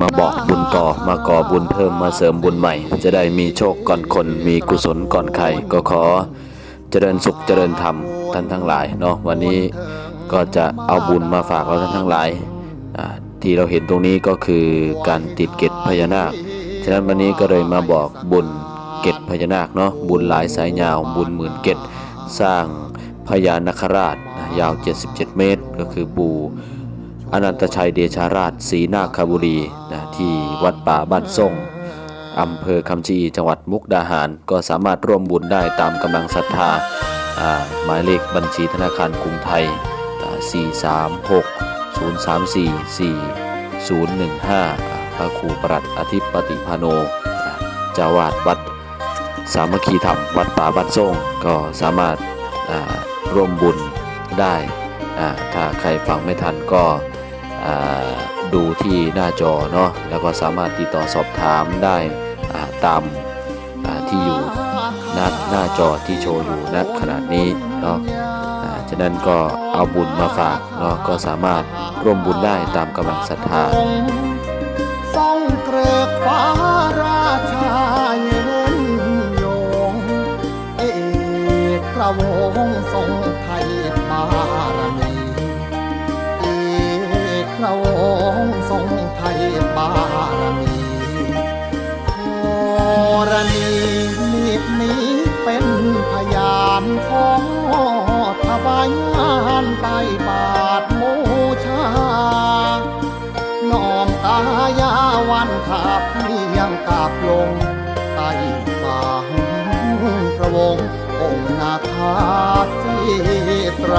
มาบอกบุญต่อมาก่อบุญเพิ่มมาเสริมบุญใหม่ จะได้มีโชคก่อนคน มีกุศลก่อนใครก็ขอเจริญสุขเจริญธรรมท่านทั้งหลายเนาะวันนี้ก็จะเอาบุญมาฝากเราท่านทั้งหลายที่เราเห็นตรงนี้ก็คือการติดเกตพญานาคฉะนั้นวันนี้ก็เลยมาบอกบุญเกตพญานาคเนาะบุญหลายสายยาวบุญหมื่นเกตสร้างพญานคราชยาว 77 เมตร ก็คือปู อนันตชัยเดชาราชศรีนาคบุรีนะที่วัดป่าบ้านส่งอำเภอคำชีจังหวัดมุกดาหาร ก็สามารถร่วมบุญได้ตามกำลังศรัทธาหมายเลขบัญชีธนาคารกรุงไทย 436 034 4015 พระครูประหลัดอาทิปฏิพาโนอ่าเจ้าวาดวัดสามัคคีธรรมวัดป่าบ้านส่งก็สามารถร่วมบุญได้ถ้าใครฟังไม่ทันก็ ดูที่หน้าจอเนาะแล้วก็สามารถติดต่อสอบถามได้ตามาที่อยู่หน้าหน้าจอที่โชว์อยู่ณขณะนี้เนาะอ่าฉะนั้นก็เอาบุญมาฝากเนาะก็สามารถร่วมบุญได้ตามกำลังศรัทธาส่องเกลือกฟ้าราชายืนยงเอกพระวงทรงไทยบารมี รณีมีดนี้เป็นพยานของถวายงานใต้บาทมูชาน้อมกายาวันภาพเพียงกาบลงใต้ฝ่าพระวงศ์องค์นาคาสีตร